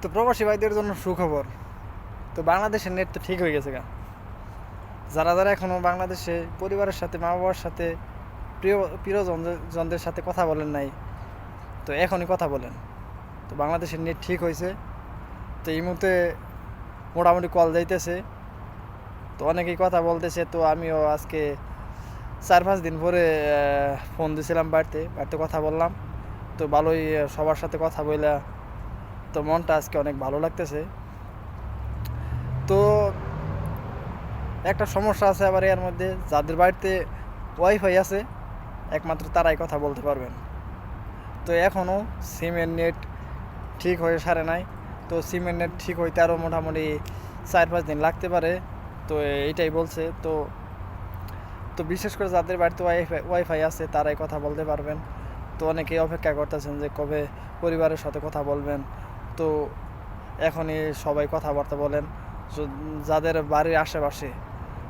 তো প্রবাসী ভাইদের জন্য সুখবর। তো বাংলাদেশের নেট তো ঠিক হয়ে গেছে গা। যারা যারা এখনও বাংলাদেশে পরিবারের সাথে মা বাবার সাথে, প্রিয়, প্রিয়জনদের জনদের সাথে কথা বলেন নাই, তো এখনই কথা বলেন। তো বাংলাদেশের নেট ঠিক হয়েছে। তো এই মুহূর্তে মোটামুটি কল যাইতেছে। তো অনেকেই কথা বলতেছে, তো আমিও আজকে চার পাঁচ দিন পরে ফোন দিয়েছিলাম বাড়িতে বাড়িতে কথা বললাম। তো ভালোই সবার সাথে কথা বইলা তো মনটা আজকে অনেক ভালো লাগতেছে। তো একটা সমস্যা আছে আবার এর মধ্যে, যাদের বাড়িতে ওয়াইফাই আছে, একমাত্র তারাই কথা বলতে পারবেন। তো এখনও সিমের নেট ঠিক হয়ে সারে নাই। তো সিমের নেট ঠিক হইতে আরও মোটামুটি চার পাঁচ দিন লাগতে পারে। তো এইটাই বলছে। তো তো বিশেষ করে যাদের বাড়িতে ওয়াইফাই ওয়াইফাই আছে, তারাই কথা বলতে পারবেন। তো অনেকেই অপেক্ষা করতেছেন যে কবে পরিবারের সাথে কথা বলবেন। তো এখনই সবাই কথাবার্তা বলেন। যাদের বাড়ির আশেপাশে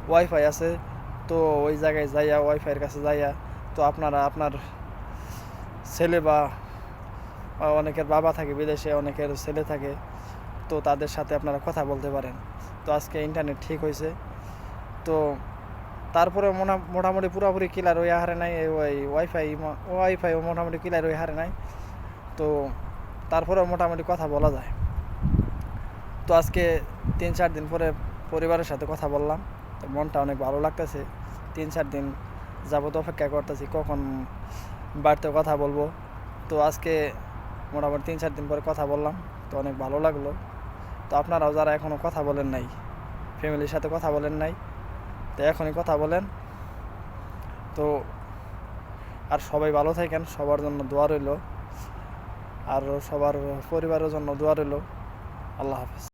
ওয়াইফাই আছে, তো ওই জায়গায় যাইয়া ওয়াইফাইয়ের কাছে যাইয়া, তো আপনারা, আপনার ছেলে বা অনেকের বাবা থাকে বিদেশে, অনেকের ছেলে থাকে, তো তাদের সাথে আপনারা কথা বলতে পারেন। তো আজকে ইন্টারনেট ঠিক হয়েছে তো তারপরে মোটা- মোটামুটি পুরোপুরি ক্লিয়ার ওই হারে নাই, ওই ওয়াইফাই ওয়াইফাইও মোটামুটি ক্লিয়ার ওই হারে নাই। তো তারপরেও মোটামুটি কথা বলা যায়। তো আজকে তিন চার দিন পরে পরিবারের সাথে কথা বললাম, তো মনটা অনেক ভালো লাগতেছে। তিন চার দিন যাবত অপেক্ষা করতেছি, কখন বাড়িতে কথা বলব। তো আজকে মোটামুটি তিন চার দিন পরে কথা বললাম, তো অনেক ভালো লাগল। তো আপনারাও যারা এখনও কথা বলেন নাই, ফ্যামিলির সাথে কথা বলেন নাই, তো এখনই কথা বলেন। তো আর সবাই ভালো থাকেন, সবার জন্য দোয়া রইল। আর সবার পরিবারের জন্য দোয়া রইল। আল্লাহ হাফেজ।